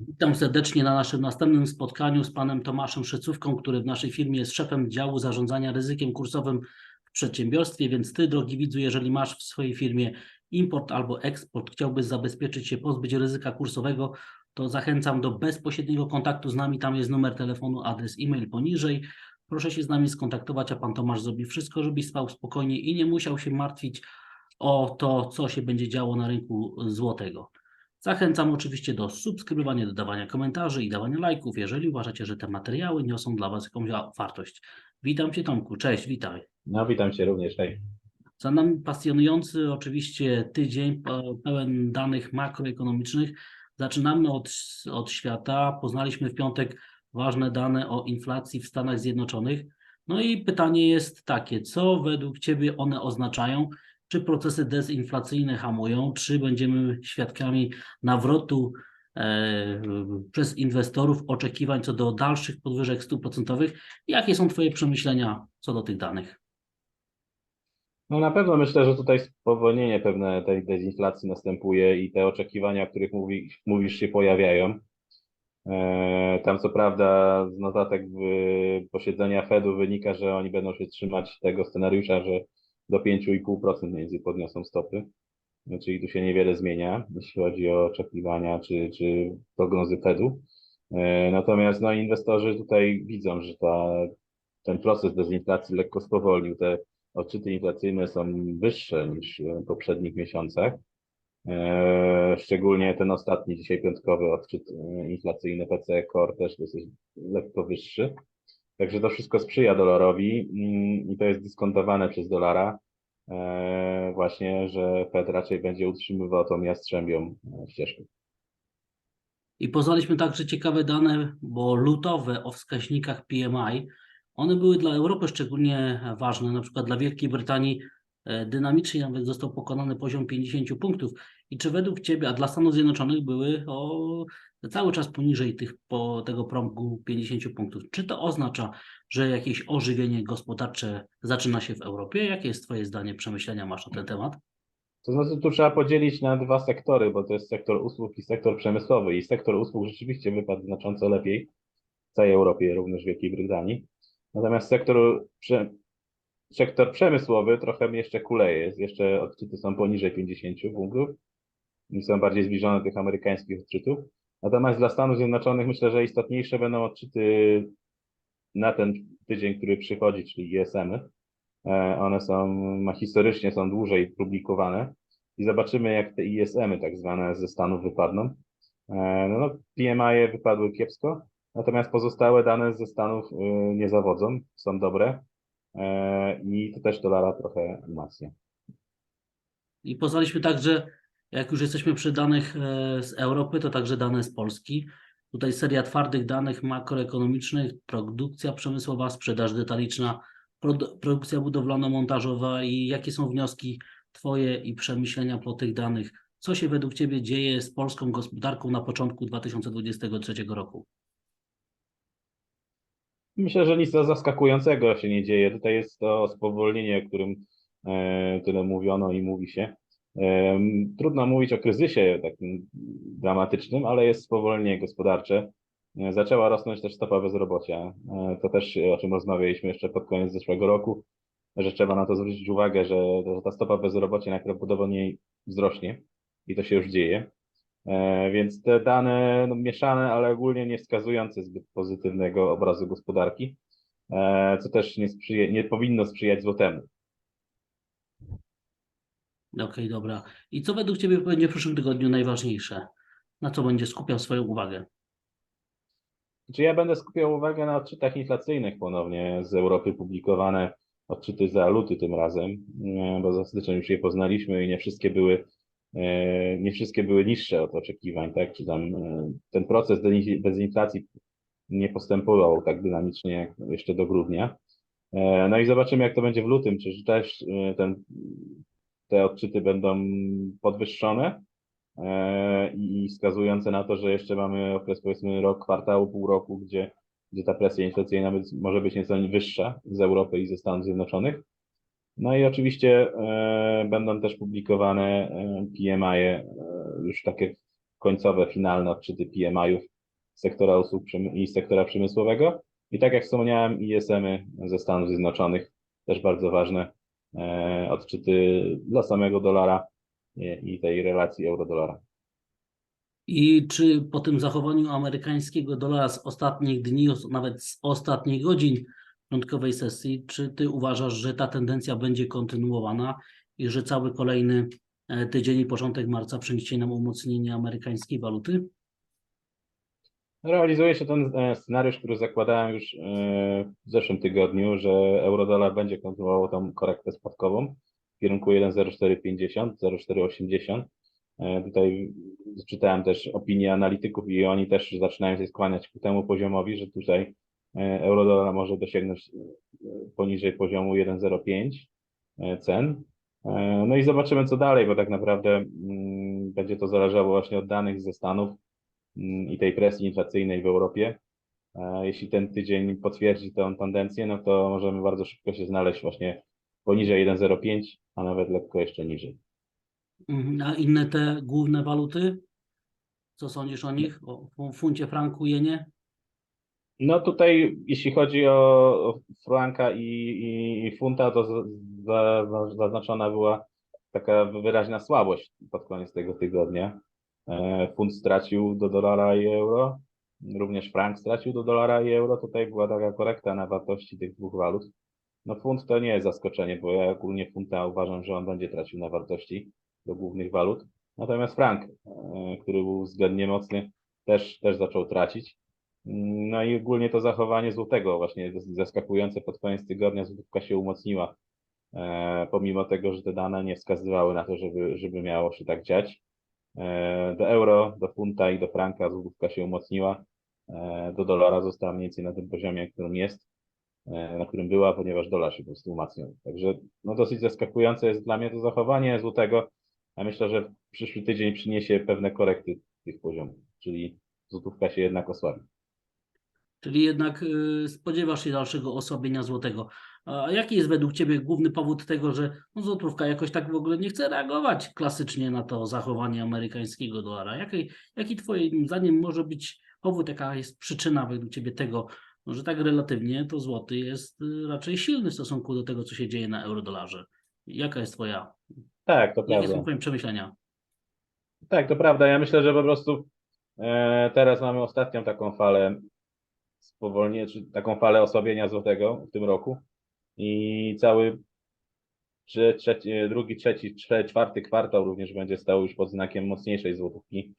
Witam serdecznie na naszym następnym spotkaniu z panem Tomaszem Szycówką, który w naszej firmie jest szefem działu zarządzania ryzykiem kursowym w przedsiębiorstwie, więc ty, drogi widzu, jeżeli masz w swojej firmie import albo eksport, chciałbyś zabezpieczyć się, pozbyć ryzyka kursowego, to zachęcam do bezpośredniego kontaktu z nami. Tam jest numer telefonu, adres e-mail poniżej. Proszę się z nami skontaktować, a pan Tomasz zrobi wszystko, żebyś spał spokojnie i nie musiał się martwić o to, co się będzie działo na rynku złotego. Zachęcam oczywiście do subskrybowania, dodawania komentarzy i dawania lajków, jeżeli uważacie, że te materiały niosą dla Was jakąś wartość. Witam Cię Tomku, cześć, witaj. No, witam Cię również. Hej. Za nami pasjonujący oczywiście tydzień pe- pełen danych makroekonomicznych. Zaczynamy od, od świata. Poznaliśmy w piątek ważne dane o inflacji w Stanach Zjednoczonych. No i pytanie jest takie, co według Ciebie one oznaczają? Czy procesy dezinflacyjne hamują? Czy będziemy świadkami nawrotu e, przez inwestorów oczekiwań co do dalszych podwyżek stóp procentowych? Jakie są Twoje przemyślenia co do tych danych? No na pewno myślę, że tutaj spowolnienie pewne tej dezinflacji następuje i te oczekiwania, o których mówi, mówisz, się pojawiają. E, Tam co prawda z notatek posiedzenia Fedu wynika, że oni będą się trzymać tego scenariusza, że do 5,5% mniej więcej podniosą stopy. No, Czyli tu się niewiele zmienia, jeśli chodzi o oczekiwania czy, czy prognozy Fedu. E, Natomiast no, inwestorzy tutaj widzą, że ta, ten proces dezinflacji lekko spowolnił. Te odczyty inflacyjne są wyższe niż w poprzednich miesiącach. E, Szczególnie ten ostatni, dzisiaj piątkowy odczyt e, inflacyjny PCE Core też dosyć lekko wyższy. Także to wszystko sprzyja dolarowi mm, i to jest dyskontowane przez dolara. e, Właśnie, że Fed raczej będzie utrzymywał tą jastrzębią e, ścieżkę. I poznaliśmy także ciekawe dane, bo lutowe o wskaźnikach PMI, one były dla Europy szczególnie ważne, na przykład dla Wielkiej Brytanii dynamicznie nawet został pokonany poziom 50 punktów. I czy według Ciebie, a dla Stanów Zjednoczonych były o, cały czas poniżej tych, po, tego progu 50 punktów. Czy to oznacza, że jakieś ożywienie gospodarcze zaczyna się w Europie? Jakie jest Twoje zdanie, przemyślenia masz na ten temat? To znaczy, tu trzeba podzielić na dwa sektory, bo to jest sektor usług i sektor przemysłowy. I sektor usług rzeczywiście wypadł znacząco lepiej w całej Europie, również w Wielkiej Brytanii. Natomiast sektor, sektor przemysłowy trochę jeszcze kuleje. Jest jeszcze odczyty są poniżej 50 punktów i są bardziej zbliżone do tych amerykańskich odczytów. Natomiast dla Stanów Zjednoczonych myślę, że istotniejsze będą odczyty na ten tydzień, który przychodzi, czyli ISM-y. E, One są, historycznie są dłużej publikowane i zobaczymy, jak te ISM-y tak zwane ze Stanów wypadną. E, No, no, PMI wypadły kiepsko, natomiast pozostałe dane ze Stanów y, nie zawodzą, są dobre i to też dolara trochę umacnia. I poznaliśmy także, jak już jesteśmy przy danych e, z Europy, to także dane z Polski. Tutaj seria twardych danych makroekonomicznych, produkcja przemysłowa, sprzedaż detaliczna, produ- produkcja budowlano-montażowa i jakie są wnioski Twoje i przemyślenia po tych danych? Co się według Ciebie dzieje z polską gospodarką na początku 2023 roku? Myślę, że nic zaskakującego się nie dzieje. Tutaj jest to spowolnienie, o którym e, tyle mówiono i mówi się. Em, Trudno mówić o kryzysie takim dramatycznym, ale jest spowolnienie gospodarcze. E, Zaczęła rosnąć też stopa bezrobocia. E, To też e, o czym rozmawialiśmy jeszcze pod koniec zeszłego roku, że trzeba na to zwrócić uwagę, że ta stopa bezrobocia najprawdopodobniej wzrośnie i to się już dzieje. E, Więc te dane no, mieszane, ale ogólnie nie wskazujące zbyt pozytywnego obrazu gospodarki, e, co też nie, sprzyja, nie powinno sprzyjać złotemu. Okej, dobra. I co według Ciebie będzie w przyszłym tygodniu najważniejsze? Na co będzie skupiał swoją uwagę? Czy ja będę skupiał uwagę na odczytach inflacyjnych ponownie z Europy publikowane odczyty za luty tym razem, e, bo za styczeń już je poznaliśmy i nie wszystkie były, nie wszystkie były niższe od oczekiwań, tak? Czy tam e, ten proces dezinflacji nie postępował tak dynamicznie jak jeszcze do grudnia. E, No i zobaczymy, jak to będzie w lutym. Czy też e, ten, te odczyty będą podwyższone e, i wskazujące na to, że jeszcze mamy okres powiedzmy rok, kwartału, pół roku, gdzie, gdzie ta presja inflacyjna może być nieco wyższa z Europy i ze Stanów Zjednoczonych. No i oczywiście e, będą też publikowane e, PMI -e, e, już takie końcowe, finalne odczyty PMI-ów sektora usług i sektora przemysłowego. I tak jak wspomniałem, ISM-y ze Stanów Zjednoczonych, też bardzo ważne odczyty dla samego dolara i, tej relacji euro-dolara. I czy po tym zachowaniu amerykańskiego dolara z ostatnich dni, nawet z ostatnich godzin piątkowej sesji, czy ty uważasz, że ta tendencja będzie kontynuowana i że cały kolejny e, tydzień i początek marca przyniesie nam umocnienie amerykańskiej waluty? Realizuje się ten e, scenariusz, który zakładałem już e, w zeszłym tygodniu, że euro-dolar będzie kontynuował tą korektę spadkową w kierunku 1,0450, 0,480. E, Tutaj czytałem też opinie analityków i oni też zaczynają się skłaniać ku temu poziomowi, że tutaj euro-dolar może dosięgnąć e, poniżej poziomu 1,05 e, cen. E, No i zobaczymy co dalej, bo tak naprawdę mm, będzie to zależało właśnie od danych ze Stanów mm, i tej presji inflacyjnej w Europie. E, Jeśli ten tydzień potwierdzi tę tendencję, no to możemy bardzo szybko się znaleźć właśnie poniżej 1,05, a nawet lekko jeszcze niżej. Mhm, A inne te główne waluty? Co sądzisz o nich? O fu- funcie, franku, jenie? No tutaj, jeśli chodzi o, franka i, i, funta, to zaznaczona była taka wyraźna słabość pod koniec tego tygodnia. E, Funt stracił do dolara i euro, również frank stracił do dolara i euro. Tutaj była taka korekta na wartości tych dwóch walut. No funt to nie jest zaskoczenie, bo ja ogólnie funta uważam, że on będzie tracił na wartości do głównych walut. Natomiast frank, e, który był względnie mocny, też, też zaczął tracić. No i ogólnie to zachowanie złotego właśnie zaskakujące pod koniec tygodnia złotówka się umocniła, e, pomimo tego, że te dane nie wskazywały na to, żeby, żeby miało się tak dziać. E, do euro, do funta i do franka złotówka się umocniła, e, do dolara została mniej więcej na tym poziomie, na którym jest, na którym była, ponieważ dolar się po prostu umacniał. Także no dosyć zaskakujące jest dla mnie to zachowanie złotego, a myślę, że przyszły tydzień przyniesie pewne korekty tych poziomów, czyli złotówka się jednak osłabi. Czyli jednak y, spodziewasz się dalszego osłabienia złotego. A jaki jest według Ciebie główny powód tego, że no, złotówka jakoś tak w ogóle nie chce reagować klasycznie na to zachowanie amerykańskiego dolara? Jaki, jaki Twoim zdaniem może być powód, jaka jest przyczyna według Ciebie tego, no, że tak relatywnie to złoty jest y, raczej silny w stosunku do tego, co się dzieje na eurodolarze? Jaka jest Twoja, Tak, to jakie prawda. są Twoje przemyślenia? Tak, to prawda. Ja myślę, że po prostu e, teraz mamy ostatnią taką falę spowolnienia, czy taką falę osłabienia złotego w tym roku i cały drugi, trzeci, trze- czwarty kwartał również będzie stał już pod znakiem mocniejszej złotówki.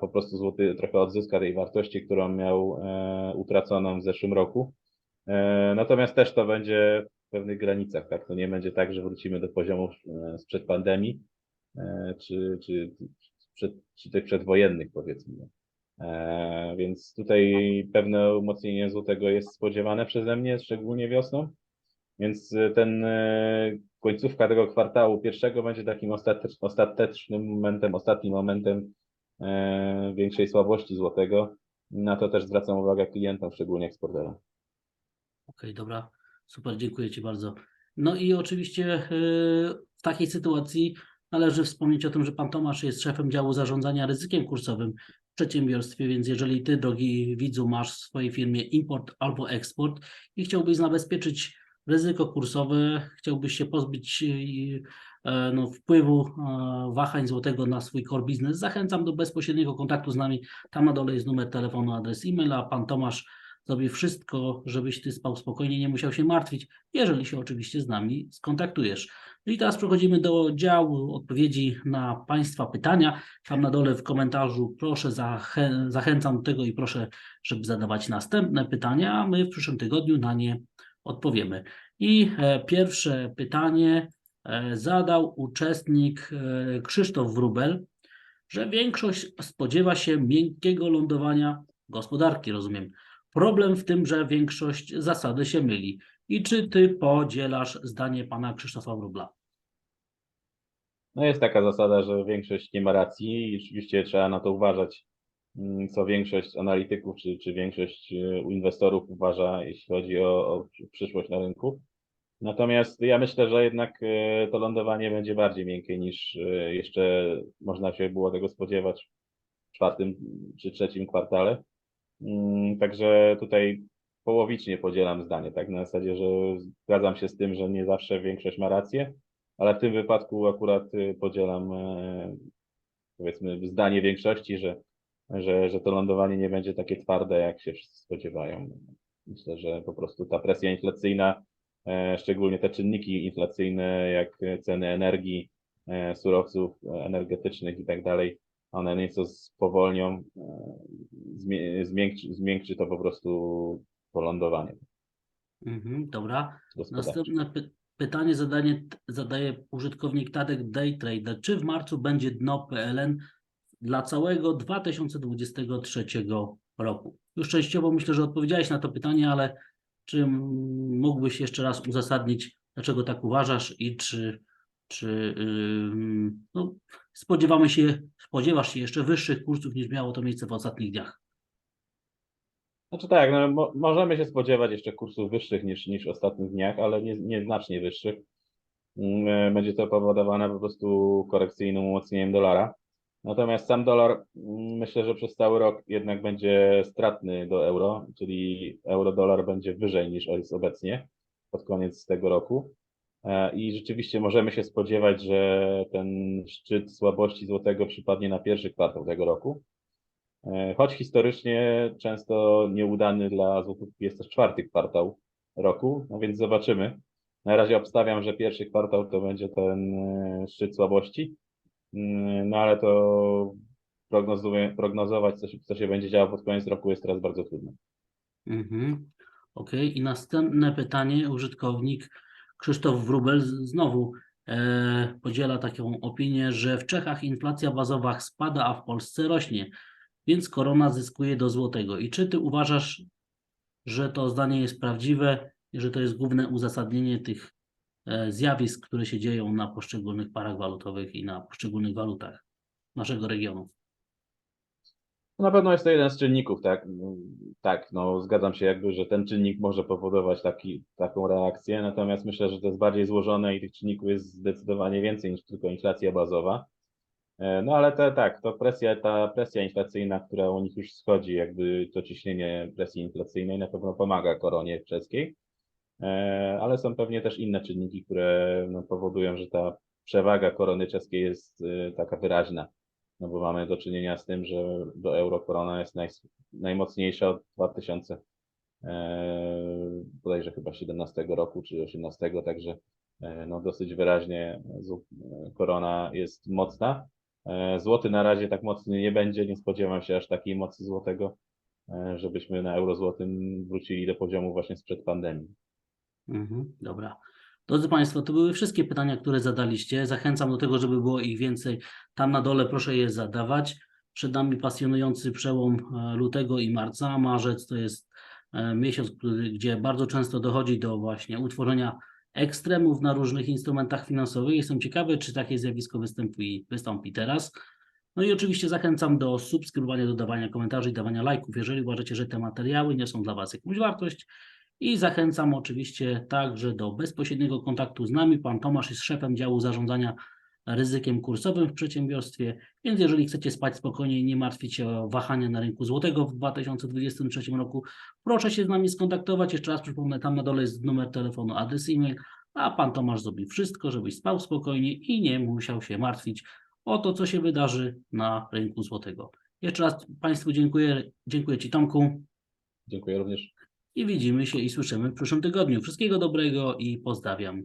Po prostu złoty trochę odzyska tej wartości, którą miał e, utraconą w zeszłym roku. E, natomiast też to będzie w pewnych granicach, tak? To nie będzie tak, że wrócimy do poziomów e, sprzed pandemii, czy, czy, przed, czy tych przedwojennych powiedzmy. E, więc tutaj pewne umocnienie złotego jest spodziewane przeze mnie, szczególnie wiosną. Więc e, ten e, końcówka tego kwartału pierwszego będzie takim ostatecz, ostatecznym momentem, ostatnim momentem większej słabości złotego. Na to też zwracam uwagę klientom, szczególnie eksporterom. Okej, dobra, super, dziękuję Ci bardzo. No i oczywiście w takiej sytuacji należy wspomnieć o tym, że Pan Tomasz jest szefem działu zarządzania ryzykiem kursowym przedsiębiorstwie, więc jeżeli Ty, drogi widzu, masz w swojej firmie import albo eksport i chciałbyś zabezpieczyć ryzyko kursowe, chciałbyś się pozbyć y, e, no, wpływu e, wahań złotego na swój core business, zachęcam do bezpośredniego kontaktu z nami. Tam na dole jest numer telefonu, adres e-mail, a Pan Tomasz zrobi wszystko, żebyś ty spał spokojnie, nie musiał się martwić, jeżeli się oczywiście z nami skontaktujesz. I teraz przechodzimy do działu odpowiedzi na Państwa pytania. Tam na dole w komentarzu proszę, zachę- zachęcam do tego i proszę, żeby zadawać następne pytania, a my w przyszłym tygodniu na nie odpowiemy. I e, pierwsze pytanie e, zadał uczestnik e, Krzysztof Wrubel, że większość spodziewa się miękkiego lądowania gospodarki, rozumiem. Problem w tym, że większość zasady się myli. I czy ty podzielasz zdanie pana Krzysztofa Wróbla? No jest taka zasada, że większość nie ma racji i oczywiście trzeba na to uważać, mm, co większość analityków czy, czy większość e, inwestorów uważa, jeśli chodzi o, o przyszłość na rynku. Natomiast ja myślę, że jednak e, to lądowanie będzie bardziej miękkie niż e, jeszcze można się było tego spodziewać czwartym czy trzecim kwartale. Mm, Także tutaj połowicznie podzielam zdanie, tak na zasadzie, że zgadzam się z tym, że nie zawsze większość ma rację, ale w tym wypadku akurat y, podzielam e, powiedzmy zdanie większości, że, że, że to lądowanie nie będzie takie twarde, jak się wszyscy spodziewają. Myślę, że po prostu ta presja inflacyjna, e, szczególnie te czynniki inflacyjne, jak ceny energii, e, surowców energetycznych i tak dalej, one nieco spowolnią, e, zmiękczy, zmiękczy to po prostu to lądowanie Mhm, dobra. Następne py pytanie zadanie, zadaje użytkownik Tadek Daytrader. Czy w marcu będzie dno PLN dla całego 2023 roku? Już częściowo myślę, że odpowiedziałeś na to pytanie, ale czy mógłbyś jeszcze raz uzasadnić, dlaczego tak uważasz i czy, czy no, spodziewamy się, spodziewasz się jeszcze wyższych kursów niż miało to miejsce w ostatnich dniach? Znaczy tak, no, mo możemy się spodziewać jeszcze kursów wyższych niż, niż w ostatnich dniach, ale nie, nieznacznie wyższych. Mm, e, Będzie to powodowane po prostu korekcyjnym umocnieniem dolara. Natomiast sam dolar mm, myślę, że przez cały rok jednak będzie stratny do euro, czyli euro-dolar będzie wyżej niż jest obecnie pod koniec tego roku. E, I rzeczywiście możemy się spodziewać, że ten szczyt słabości złotego przypadnie na pierwszy kwartał tego roku. E, Choć historycznie często nieudany dla złotówki jest też czwarty kwartał roku, no więc zobaczymy. Na razie obstawiam, że pierwszy kwartał to będzie ten e, szczyt słabości, Mm, no ale to prognozować, co się, co się będzie działo pod koniec roku jest teraz bardzo trudno. Mhm. Okej, i następne pytanie. Użytkownik Krzysztof Wróbel z- znowu e, podziela taką opinię, że w Czechach inflacja bazowa spada, a w Polsce rośnie, więc korona zyskuje do złotego. I czy ty uważasz, że to zdanie jest prawdziwe że to jest główne uzasadnienie tych e, zjawisk, które się dzieją na poszczególnych parach walutowych i na poszczególnych walutach naszego regionu? Na pewno jest to jeden z czynników, tak? Tak, no zgadzam się jakby, że ten czynnik może powodować taki, taką reakcję, natomiast myślę, że to jest bardziej złożone i tych czynników jest zdecydowanie więcej niż tylko inflacja bazowa. E, No ale te, tak, to presja, ta presja inflacyjna, która u nich już schodzi, jakby to ciśnienie presji inflacyjnej na pewno pomaga koronie czeskiej, E, ale są pewnie też inne czynniki, które no, powodują, że ta przewaga korony czeskiej jest e, taka wyraźna no bo mamy do czynienia z tym, że do euro korona jest naj, najmocniejsza od 2000, e, bodajże chyba 17 roku czy 18, także e, no dosyć wyraźnie korona jest mocna. E, złoty na razie tak mocny nie będzie, nie spodziewam się aż takiej mocy złotego, żebyśmy na euro złotym wrócili do poziomu właśnie sprzed pandemii. Mhm, dobra. Drodzy Państwo, to były wszystkie pytania, które zadaliście. Zachęcam do tego, żeby było ich więcej. Tam na dole proszę je zadawać. Przed nami pasjonujący przełom e, lutego i marca. Marzec to jest e, miesiąc, gdzie bardzo często dochodzi do właśnie utworzenia ekstremów na różnych instrumentach finansowych. Jestem ciekawy, czy takie zjawisko występuje, wystąpi teraz. No i oczywiście zachęcam do subskrybowania, dodawania komentarzy i dawania lajków, jeżeli uważacie, że te materiały niosą dla Was jakąś wartość. I zachęcam oczywiście także do bezpośredniego kontaktu z nami. Pan Tomasz jest szefem działu zarządzania ryzykiem kursowym w przedsiębiorstwie, więc jeżeli chcecie spać spokojnie i nie martwić się o wahania na rynku złotego w 2023 roku, proszę się z nami skontaktować. Jeszcze raz przypomnę, tam na dole jest numer telefonu, adres e-mail, a pan Tomasz zrobi wszystko, żebyś spał spokojnie i nie musiał się martwić o to, co się wydarzy na rynku złotego. Jeszcze raz Państwu dziękuję. Dziękuję Ci Tomku Dziękuję również. I widzimy się i słyszymy w przyszłym tygodniu. Wszystkiego dobrego i pozdrawiam.